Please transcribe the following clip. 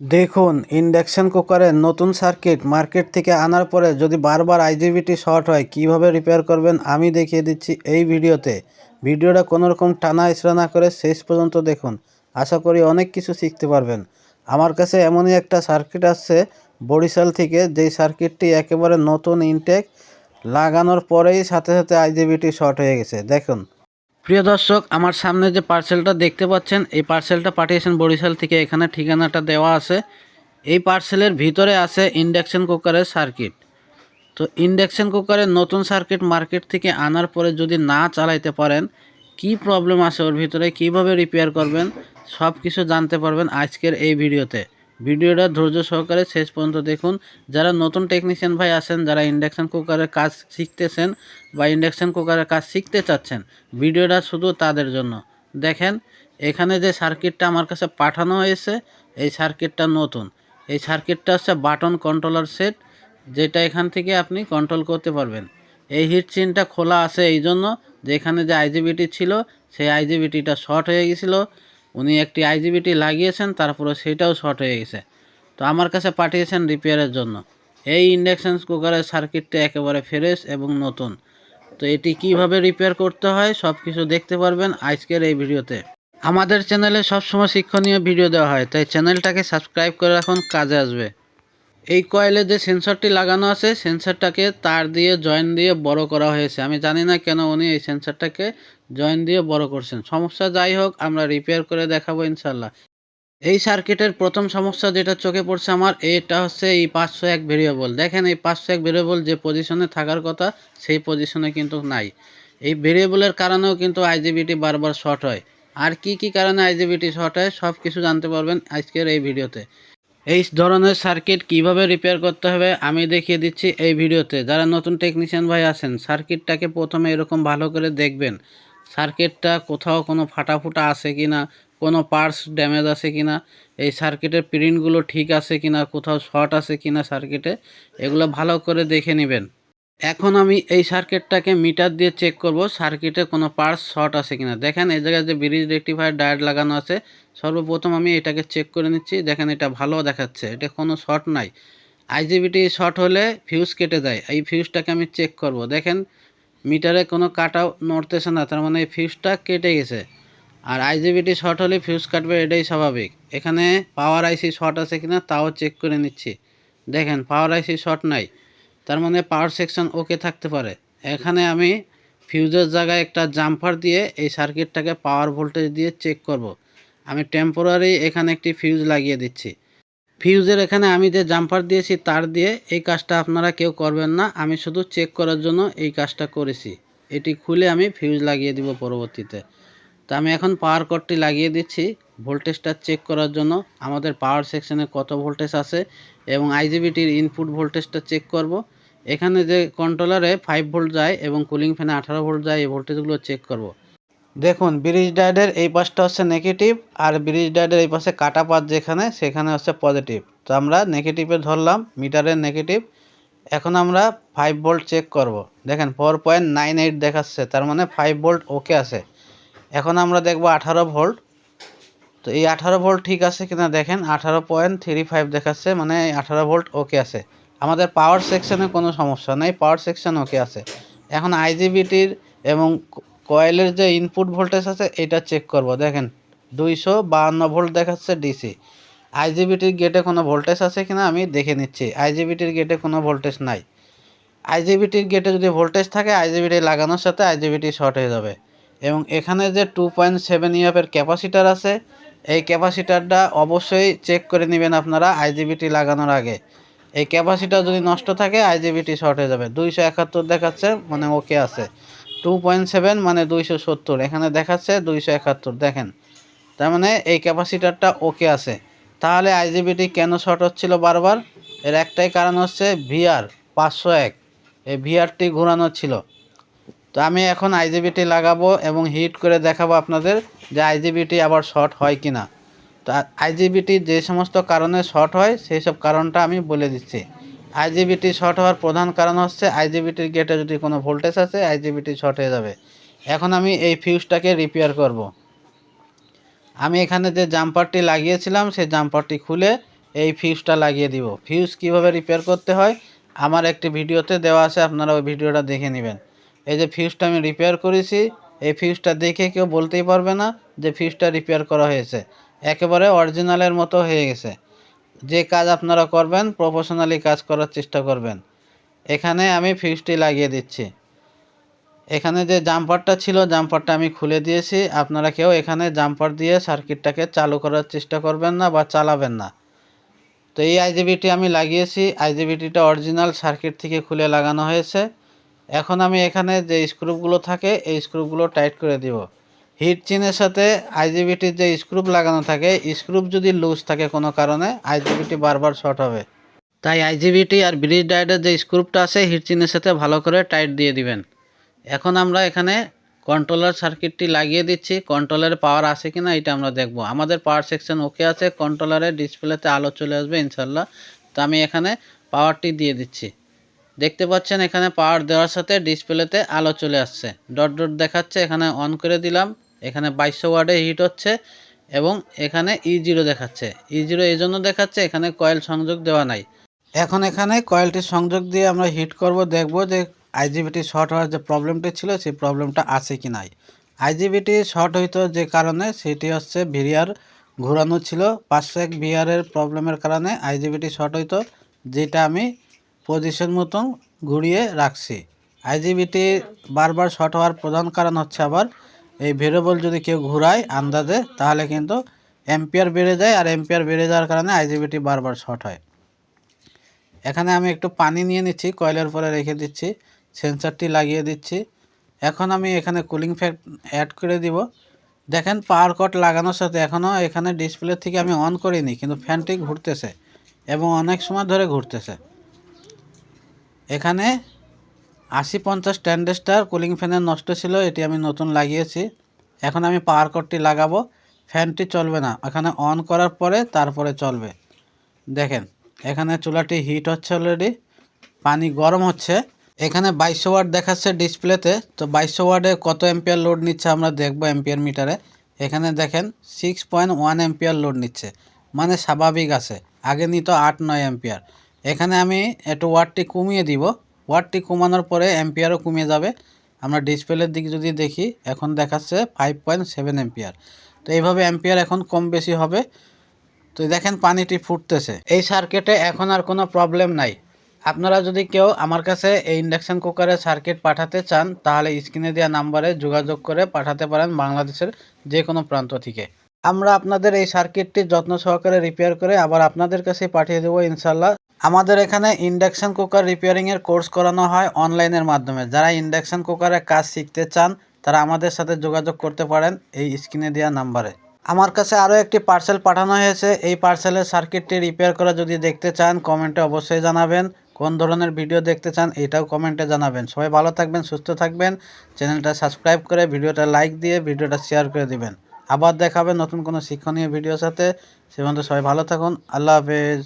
দেখুন, ইন্ডাকশান কুকারের নতুন সার্কিট মার্কেট থেকে আনার পরে যদি বারবার আইজিবিটি শর্ট হয়, কীভাবে রিপেয়ার করবেন আমি দেখিয়ে দিচ্ছি এই ভিডিওতে। ভিডিওটা কোনো রকম টানা ইসরা না করে শেষ পর্যন্ত দেখুন। আশা করি অনেক কিছু শিখতে পারবেন। আমার কাছে এমনই একটা সার্কিট আসছে বরিশাল থেকে, যেই সার্কিটটি একেবারে নতুন ইনটেক, লাগানোর পরেই সাথে সাথে আইজিবিটি শর্ট হয়ে গেছে। দেখুন। প্রিয় দর্শক, আমার সামনে যে পার্সেলটা দেখতে পাচ্ছেন, এই পার্সেলটা পাঠিয়েছেন বরিশাল থেকে এখানে ঠিকানাটা দেওয়া আছে। এই পার্সেলের ভিতরে আছে ইন্ডাকশন কুকারের সার্কিট তো ইন্ডাকশন কুকারের নতুন সার্কিট মার্কেট থেকে আনার পরে যদি না চালাইতে পারেন, কি প্রবলেম আছে ওর ভিতরে? কীভাবে রিপেয়ার করবেন? সব কিছু জানতে পারবেন আজকের এই ভিডিওতে। ভিডিওটা ধৈর্য সহকারে শেষ পর্যন্ত দেখুন। যারা নতুন টেকনিশিয়ান ভাই আছেন, যারা ইন্ডাকশান কুকারের কাজ শিখতেছেন বা ইন্ডাকশন কুকারের কাজ শিখতে চাচ্ছেন, ভিডিওটা শুধু তাদের জন্য। দেখেন, এখানে যে সার্কিটটা আমার কাছে পাঠানো হয়েছে, এই সার্কিটটা নতুন। এই সার্কিটটা হচ্ছে বাটন কন্ট্রোলার সেট যেটা এখান থেকে আপনি কন্ট্রোল করতে পারবেন। এই হিট চিনটা খোলা আছে এই জন্য যে এখানে যে আইজিবিটি ছিল, সেই আইজিবিটিটা শর্ট হয়ে গেছিল। উনি একটি আইজিবিটি লাগিয়েছেন, তারপরে সেটাও শর্ট হয়ে গেছে। তো আমার কাছে পাঠিয়েছেন রিপেয়ারের জন্য। এই ইন্ডাকশান কুকারের সার্কিটটা একেবারে ফ্রেশ এবং নতুন। তো এটি কীভাবে রিপেয়ার করতে হয় সব কিছু দেখতে পারবেন আজকের এই ভিডিওতে। আমাদের চ্যানেলে সবসময় শিক্ষণীয় ভিডিও দেওয়া হয়, তাই চ্যানেলটাকে সাবস্ক্রাইব করে রাখুন, কাজে আসবে। এই কয়েলে যে সেন্সরটি লাগানো আছে, সেন্সরটাকে তার দিয়ে জয়েন দিয়ে বড় করা হয়েছে। আমি জানি না কেন উনি এই সেন্সরটাকে জয়েন দিয়ে বড় করছেন। সমস্যা যাই হোক, আমরা রিপেয়ার করে দেখাবো ইনশাল্লাহ এই সার্কিটের প্রথম সমস্যা যেটা চোখে পড়ছে আমার, এটা হচ্ছে এই পাঁচশো এক ভেরিয়েবল দেখেন এই পাঁচশো এক ভেরিয়েবল যে পজিশনে থাকার কথা, সেই পজিশনে কিন্তু নাই। এই ভেরিয়েবলের কারণেও কিন্তু আইজিবিটি বারবার শর্ট হয়। আর কি কি কারণে আইজিবিটি শর্ট হয় সব কিছু জানতে পারবেন আজকের এই ভিডিওতে এই ধরনের সার্কিট কীভাবে রিপেয়ার করতে হবে, আমি দেখিয়ে দিচ্ছি এই ভিডিওতে। যারা নতুন টেকনিশিয়ান ভাই আছেন সার্কিটটাকে প্রথমে এরকম ভালো করে দেখবেন। সার্কিটটা কোথাও কোনো ফাটাফুটা আছে কি না কোনো পার্টস ড্যামেজ আছে কি না এই সার্কিটের প্রিন্টগুলো ঠিক আছে কি না কোথাও শর্ট আছে কি না সার্কিটে এগুলো ভালো করে দেখে নেবেন। এখন আমি এই সার্কিটটাকে মিটার দিয়ে চেক করব সার্কিটে কোনো পার্টস শর্ট আছে কিনা। দেখেন, এই জায়গায় যে ব্রিজ রেক্টিফায়ার ডায়েট লাগানো আছে, সর্বপ্রথম আমি এটাকে চেক করে নিচ্ছি। দেখেন, এটা ভালো দেখাচ্ছে। এটা কোনো শর্ট নাই। আইজিবিটি শর্ট হলে ফিউজ কেটে যায়। এই ফিউজটাকে আমি চেক করব। দেখেন মিটারে কোনো কাটাও নড়তেছে না, তার মানে এই ফিউজটা কেটে গেছে। আর আইজিবিটি শর্ট হলে ফিউজ কাটবে, এটাই স্বাভাবিক। এখানে পাওয়ার আইসি শর্ট আছে কিনা, তাও চেক করে নিচ্ছি। দেখেন পাওয়ার আইসি শর্ট নাই। তার মানে পাওয়ার সেকশন ওকে থাকতে পারে। এখানে আমি ফিউজের জায়গায় একটা জাম্পার দিয়ে এই সার্কিটটাকে পাওয়ার ভোল্টেজ দিয়ে চেক করব। আমি টেম্পোরারি এখানে একটি ফিউজ লাগিয়ে দিচ্ছি। ফিউজের এখানে আমি যে জাম্পার দিয়েছি তার দিয়ে এই কাজটা আপনারা কেউ করবেন না। আমি শুধু চেক করার জন্য এই কাজটা করেছি। এটি খুলে আমি ফিউজ লাগিয়ে দিব পরবর্তীতে। তা আমি এখন পাওয়ার কর্ডটি লাগিয়ে দিচ্ছি। ভোল্টেজটা চেক করার জন্য আমাদের পাওয়ার সেকশনে কত ভোল্টেজ আছে এবং আইজিবিটির ইনপুট ভোল্টেজটা চেক করব। এখানে যে কন্ট্রোলারে ফাইভ ভোল্ট যায় এবং কুলিং ফ্যানে আঠারো ভোল্ট যায়, এই ভোল্টেজগুলো চেক করব। দেখুন ব্রিজ ডায়েডের এই পাশটা হচ্ছে নেগেটিভ আর ব্রিজ ডায়েডের এই পাশে কাটা পাত যেখানে, সেখানে হচ্ছে পজিটিভ তো আমরা নেগেটিভে ধরলাম মিটারের নেগেটিভ এখন আমরা ফাইভ ভোল্ট চেক করব। দেখেন ফোর পয়েন্ট নাইন এইট দেখাচ্ছে, তার মানে ফাইভ ভোল্ট ওকে আছে। এখন আমরা দেখব আঠারো ভোল্ট তো এই আঠারো ভোল্ট ঠিক আছে কিনা দেখেন, আঠারো পয়েন্ট থ্রি ফাইভ দেখাচ্ছে মানে আঠারো ভোল্ট ওকে আছে। আমাদের পাওয়ার সেকশনে কোনো সমস্যা নেই পাওয়ার সেকশন ওকে আছে। এখন আইজিবিটির এবং কয়েলের যে ইনপুট ভোল্টেজ আছে, এটা চেক করব। দেখেন, দুইশো বাহান্ন ভোল্ট দেখাচ্ছে ডিসি আইজিবিটির গেটে কোনো ভোল্টেজ আছে কিনা আমি দেখে নিচ্ছি। আইজিবিটির গেটে কোনো ভোল্টেজ নাই। আইজিবিটির গেটে যদি ভোল্টেজ থাকে আইজিবিটি লাগানোর সাথে আইজিবিটি শর্ট হয়ে যাবে। এবং এখানে যে টু পয়েন্ট সেভেন ইএফের ক্যাপাসিটার আছে, এই ক্যাপাসিটারটা অবশ্যই চেক করে নেবেন আপনারা আইজিবিটি লাগানোর আগে। এই ক্যাপাসিটার যদি নষ্ট থাকে আইজিবিটি শর্ট হয়ে যাবে। দুইশো একাত্তর দেখাচ্ছে মানে ওকে আছে। টু পয়েন্ট সেভেন মানে দুইশো সত্তর। এখানে দেখাচ্ছে দুইশো একাত্তর, দেখেন। তার মানে এই ক্যাপাসিটারটা ওকে আছে। তাহলে আইজিবিটি কেন শর্ট হচ্ছিল বারবার? এর একটাই কারণ হচ্ছে ভিআর পাঁচশো এক। এই ভিআরটি ঘোরানো ছিল। তো আমি এখন আইজিবিটি লাগাবো এবং হিট করে দেখাবো আপনাদের যে আইজিবিটি আবার শর্ট হয় কি না তো আইজিবিটি যে সমস্ত কারণে শর্ট হয়, সেই সব কারণটা আমি বলে দিচ্ছি। আইজিবিটি শর্ট হওয়ার প্রধান কারণ হচ্ছে আইজিবিটির গেটে যদি কোনো ভোল্টেজ আছে আইজিবিটি শর্ট হয়ে যাবে। এখন আমি এই ফিউজটাকে রিপেয়ার করব। আমি এখানে যে জাম্পারটি লাগিয়েছিলাম, সেই জাম্পারটি খুলে এই ফিউজটা লাগিয়ে দিব। ফিউজ কীভাবে রিপেয়ার করতে হয়, আমার একটি ভিডিওতে দেওয়া আছে, আপনারা ওই ভিডিওটা দেখে নেবেন। এই যে ফিউজটা আমি রিপেয়ার করেছি, এই ফিউজটা দেখে কেউ বলতেই পারবে না যে ফিউজটা রিপেয়ার করা হয়েছে। একেবারে অরিজিনালের মতো হয়ে গেছে। যে কাজ আপনারা করবেন প্রফেশনালি কাজ করার চেষ্টা করবেন। এখানে আমি ফিউজটি লাগিয়ে দিচ্ছি। এখানে যে জাম্পারটা ছিল জাম্পারটা আমি খুলে দিয়েছি। আপনারা কেউ এখানে জাম্পার দিয়ে সার্কিটটাকে চালু করার চেষ্টা করবেন না বা চালাবেন না। তো এই আইজিবিটি আমি লাগিয়েছি। আইজিবিটিটা অরিজিনাল সার্কিট থেকে খুলে লাগানো হয়েছে। এখন আমি এখানে যে স্ক্রুপগুলো থাকে, এই স্ক্রুপগুলো টাইট করে দিব। হিট চিনের সাথে আইজিবিটির যে স্ক্রুপ লাগানো থাকে, স্ক্রুপ যদি লুজ থাকে কোনো কারণে, আইজিবিটি বারবার শর্ট হবে। তাই আইজিবিটি আর ব্রিজ ডায়েটের যে স্ক্রুপটা আছে, হিট চিনের সাথে ভালো করে টাইট দিয়ে দিবেন। এখন আমরা এখানে কন্ট্রোলার সার্কিটটি লাগিয়ে দিচ্ছি। কন্ট্রোলারে পাওয়ার আছে কিনা এটা আমরা দেখব। আমাদের পাওয়ার সেকশন ওকে আছে কন্ট্রোলারের ডিসপ্লেতে আলো চলে আসবে ইনশাল্লাহ তো আমি এখানে পাওয়ারটি দিয়ে দিচ্ছি। দেখতে পাচ্ছেন এখানে পাওয়ার দেওয়ার সাথে ডিসপ্লেতে আলো চলে আসছে। ডট ডট দেখাচ্ছে, এখানে অন করে দিলাম। এখানে বাইশশো ওয়ার্ডে হিট হচ্ছে এবং এখানে ই জিরো দেখাচ্ছে। ই জিরো এই জন্য দেখাচ্ছে, এখানে কয়েল সংযোগ দেওয়া নাই। এখন এখানে কয়েলটি সংযোগ দিয়ে আমরা হিট করব, দেখব যে আইজিবিটি শর্ট হওয়ার যে প্রবলেমটি ছিল, সেই প্রবলেমটা আছে কি নাই। আইজিবিটি শর্ট হইতো যে কারণে সেটি হচ্ছে ভিরিয়ার ঘোরানো ছিল। পাঁচশো এক ভিআরের প্রবলেমের কারণে আইজিবিটি শর্ট হইতো, যেটা আমি পজিশন মতন ঘুরিয়ে রাখছি। আইজিবিটি বারবার শর্ট হওয়ার প্রধান কারণ হচ্ছে আবার এই ভেরিয়েবল যদি কেউ ঘুরায় আন্দাজে, তাহলে কিন্তু এম্পিয়ার বেড়ে যায় আর এম্পিয়ার বেড়ে যাওয়ার কারণে আইজিবিটি বারবার শর্ট হয়। এখানে আমি একটু পানি নিয়ে নিচ্ছি, কয়লার পরে রেখে দিচ্ছি সেন্সারটি লাগিয়ে দিচ্ছি। এখন আমি এখানে কুলিং ফ্যান অ্যাড করে দিব। দেখেন পাওয়ার কট লাগানোর সাথে এখনও এখানে ডিসপ্লে থেকে আমি অন করিনি, কিন্তু ফ্যানটি ঘুরতেছে এবং অনেক সময় ধরে ঘুরতেছে। এখানে আশি পঞ্চাশ স্ট্যান্ডেস্টার কুলিং ফ্যানের নষ্ট ছিল, এটি আমি নতুন লাগিয়েছি। এখন আমি পাওয়ার কটটি লাগাবো ফ্যানটি চলবে না। এখানে অন করার পরে তারপরে চলবে। দেখেন, এখানে চুলাটি হিট হচ্ছে অলরেডি পানি গরম হচ্ছে। এখানে বাইশশো ওয়াট দেখাচ্ছে ডিসপ্লেতে তো বাইশশো ওয়ার্ডে কত এম্পিয়ার লোড নিচ্ছে আমরা দেখব এম্পিয়ার মিটারে এখানে দেখেন six point one ampere load নিচ্ছে। মানে স্বাভাবিক আছে। আগে নিত আট নয় এম্পিয়ার এখানে আমি একটু ওয়াটটি কমিয়ে দিব। ওয়াটটি কমানোর পরে এম্পিয়ারও কমে যাবে। আমরা ডিসপ্লের দিক যদি দেখি, এখন দেখাচ্ছে ফাইভ পয়েন্ট সেভেন এম্পিয়ার তো এইভাবে এম্পিয়ার এখন কম বেশি হবে। তো দেখেন পানিটি ফুটতেছে। এই সার্কিটে এখন আর কোনো প্রবলেম নাই। আপনারা যদি কেউ আমার কাছে এই ইন্ডাকশন কুকারের সার্কিট পাঠাতে চান, তাহলে স্ক্রিনে দেওয়া নাম্বারে যোগাযোগ করে পাঠাতে পারেন বাংলাদেশের যে কোনো প্রান্ত থেকে। আমরা আপনাদের এই সার্কিটটি যত্ন সহকারে রিপেয়ার করে আবার আপনাদের কাছে পাঠিয়ে দেবো ইনশাল্লাহ আমাদের এখানে ইন্ডাকশন কুকার রিপেয়ারিংয়ের কোর্স করানো হয় অনলাইনের মাধ্যমে। যারা ইন্ডাকশান কুকারের কাজ শিখতে চান, তারা আমাদের সাথে যোগাযোগ করতে পারেন এই স্ক্রিনে দেওয়া নাম্বারে আমার কাছে আরও একটি পার্সেল পাঠানো হয়েছে। এই পার্সেলের সার্কিটটি রিপেয়ার করা যদি দেখতে চান কমেন্টে অবশ্যই জানাবেন। কোন ধরনের ভিডিও দেখতে চান, এটাও কমেন্টে জানাবেন। সবাই ভালো থাকবেন, সুস্থ থাকবেন। চ্যানেলটা সাবস্ক্রাইব করে ভিডিওটা লাইক দিয়ে ভিডিওটা শেয়ার করে দিবেন। আবার দেখাবেন নতুন কোনো শিক্ষণীয় ভিডিওর সাথে। সে সবাই ভালো থাকুন। আল্লাহ হাফেজ।